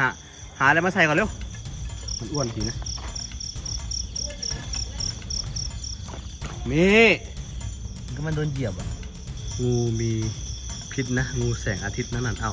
หาหาอะไรมาใส่ก่อนเร็ว มันอ้วนจริงนะมีก็มันโดนเหยียบอะ งูมีพิษนะ งูแสงอาทิตย์นั่นน่ะเอา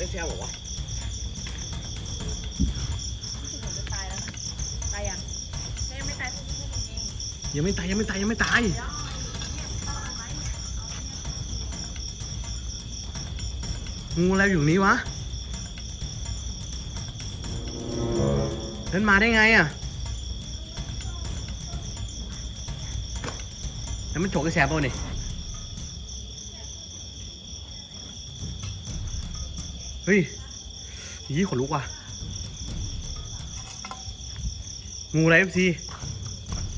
ด้แซวหรอวะจะตายแล้วนะตายยังยังไม่ตายพวกนี้พวกนี้ยังไม่ตายยังไม่ตายยังไม่ตายงูอะไรอยู่นี้วะเดินมาได้ไงอะ แล้วมันโฉกไอ้แสบเปล่านี่เฮ้ยยี่ขนลุกว่ะ งูอะไรเอฟซี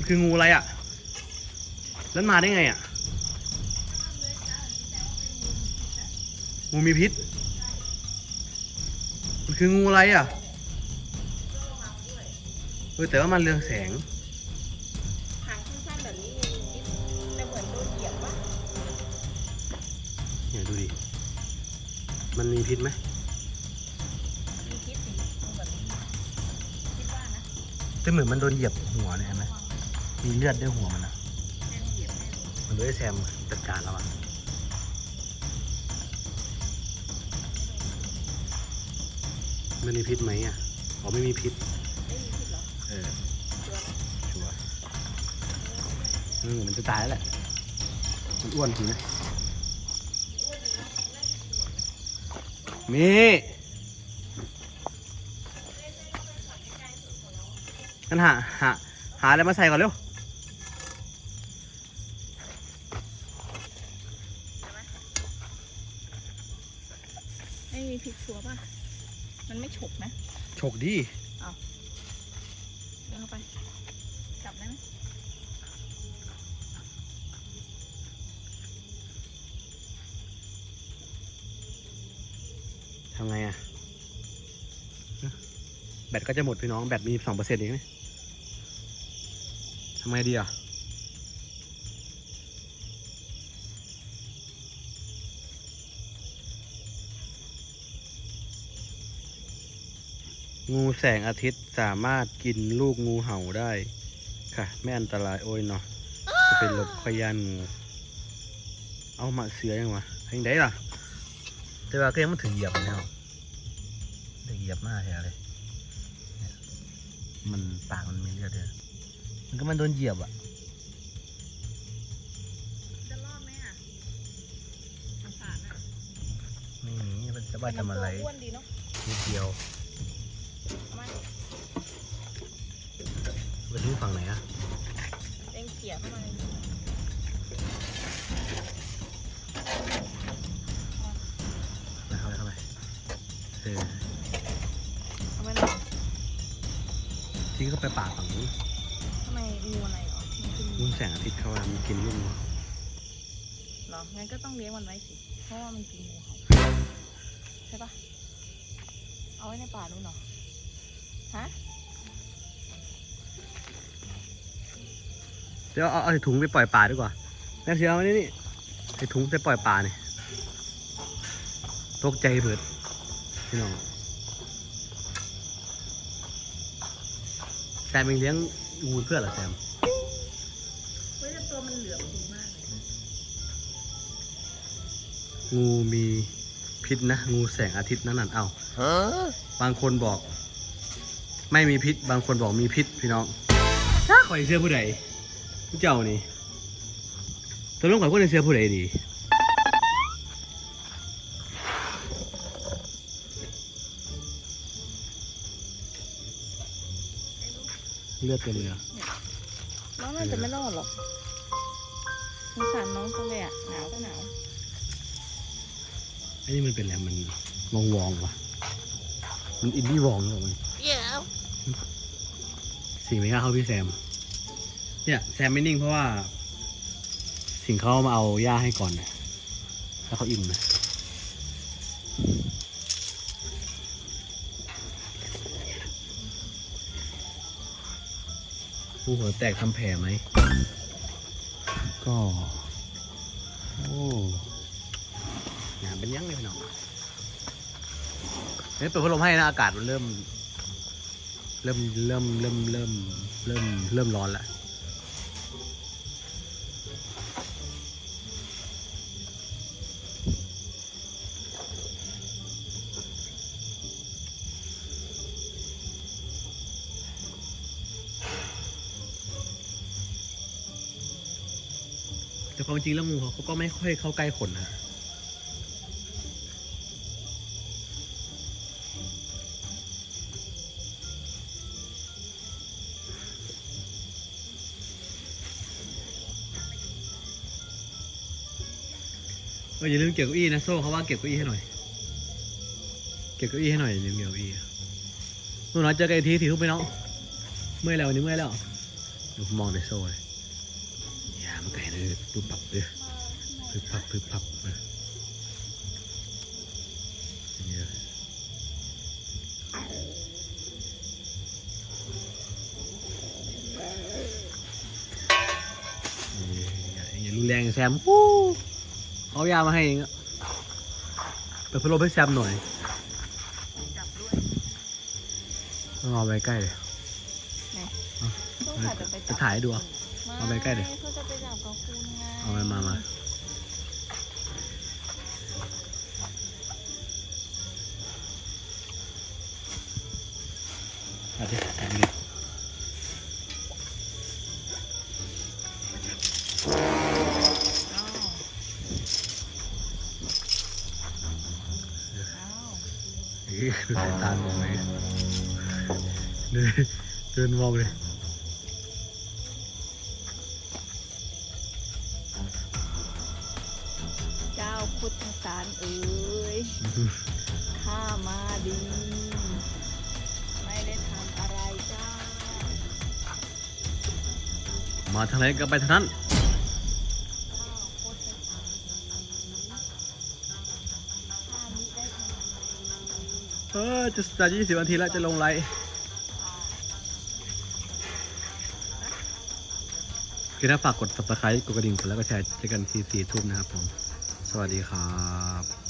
คืองูอะไรอะ แล้วมาได้ไงอะ งูมีพิษ มันคืองูอะไรอะ เออแต่ว่ามันเรืองแสง ดูดิ มันมีพิษไหมมีพิษสิเอาแบบนี้คิดว่านะแต่เหมือนมันโดนเหยียบหัวเนี่ยเห็นไหมมีเลือดด้วยหัวมันนะแน่นเหยียบแน่เลยมันโดนไอ้แซมจัดการแล้วอะมันมีพิษไหมอะอ๋อไม่มีพิษ ไม่มีพิษเหรอเออ ตัวนะชัวร์อืมมันจะตายแล้วแหละ มันอ้วนจริงนะ มีงั้นหาหาหาอะไรมาใส่ก่อนเร็วไม่มีพิษชัวร์ป่ะ มันไม่ฉกนะโชคดีเดินเข้าไปำไงอะฮะแบตก็จะหมดพี่น้อง แบตมีสองเปอร์เซ็นต์เองนี่ทำไงดีอะงูแสงอาทิตย์สามารถกินลูกงูเห่าได้ค่ะ ไม่อันตรายโอ้ยเนาะจะเป็นหลบขยานงู เอามาเสือยังวะให้ได้ล่ะ แต่ว่าก็ยังไม่ถึงเหยียบแล้วได้เหยียบมากแท้เลยเนี่ยมันปากมันมีเลือดเลยมันก็มันโดนเหยียบอะจะรอดไหมอะมันสาดอะไม่มีมันจะว่าทำอะไรมันตัวอ้วนดีเนาะนิดเดียวเอามาไปทิ้งฝั่งไหนอะเองเขี่ยเข้ามาเลย ออเอาไปหน่อยทิ้งเข้าไปป่าฝั่งนู้นทำไมงูอะไรเหรอมันคืองูมุนแสงอาทิตย์เขาว่ามันกินลูกงูเหรอ งั้นก็ต้องเลี้ยงมันไว้สิ เพราะว่ามันกินงูเห่าใช่ปะเอาไว้ในป่านู่นเหรอ ฮะ เดี๋ยวเอาเอาใส่ถุงไปปล่อยป่าดีกว่าแม่เสียเอาไว้นี่นี่ใส่ถุงไปปล่อยป่าเนี่ยตกใจเบิด พี่น้องแซมเองเลี้ยงงูเพื่อเหรอแซมเฮ้ยแต่ตัวมันเหลืองดีมากเลยงูมีพิษนะ งูแสงอาทิตย์นั่นน่ะเอาฮะไปบางคนบอก ไม่มีพิษ บางคนบอกมีพิษพี่น้องถ้าข่อยเสื้อผู้ใดผู้เจ้านี่ตัวลงข่อยก็ในเสื้อผู้ใดดี เลือดเต็มเลยอะน้องน่าจะไม่รอดหรอกสงสารน้องจังเลยอะ หนาวก็หนาวอันนี้มันเป็นอะไรมันวองวองๆวะมันอินดี้วองเหรอมันสิ่งไม่กล้าเข้าพี่แซม เนี่ยแซมไม่นิ่งเพราะว่า สิ่งเขามาเอาหญ้าให้ก่อนนะแล้วเขาอิ่มนะ ผู้หัวแตกทำแผลไหม ก็ โอ้หนาวเป็นยังเลยพี่น้องเฮ้ยเปิดพัดลมให้นะ อากาศมันเริ่ม เริ่ม เริ่ม เริ่ม เริ่ม เริ่ม เริ่มร้อนแล้ว แต่ความจริงแล้วงูเขาก็ไม่ค่อยเข้าใกล้คนนะเอออย่าลืมเก็บเก้าอี้นะโซ่เขาว่าเก็บเก้าอี้ให้หน่อย เก็บเก้าอี้ให้หน่อยอย่าลืมเก็บเก้าอี้นู่นน้อยเจอกันอีกทีถือไปน้องเมื่อยแล้ววันนี้เมื่อยแล้วดูมองในโซ่เลย ดูปรับเลยพึบพับพึบพับนะอย่างเงี้ยอย่าอย่ารุนแรงแซมฮู้เอายามาให้เองอะเปิดพัดลมให้แซมหน่อยจับด้วยต้องเอาไปใกล้เลยต้องถ่ายจะไปจับจะถ่ายให้ดูเหรอเอาไปใกล้ดิเขาจะไปจับกับคุณไง เอามามามาเอาดิเอาดิอ้าวอ้าวเอ้ยดูสายตามองเลยเดินเดินมองเลย ข้ามาดี ไม่ได้ทำอะไรจ้า มาทางไหนก็ไปทางนั้น เออ จะจะยี่สิบนาทีแล้วจะลงไลฟ์คือถ้าฝากกด subscribe กดกระดิ่งกดแล้วก็แชร์เจอกันทีสี่ทุ่มนะครับผม สวัสดีครับ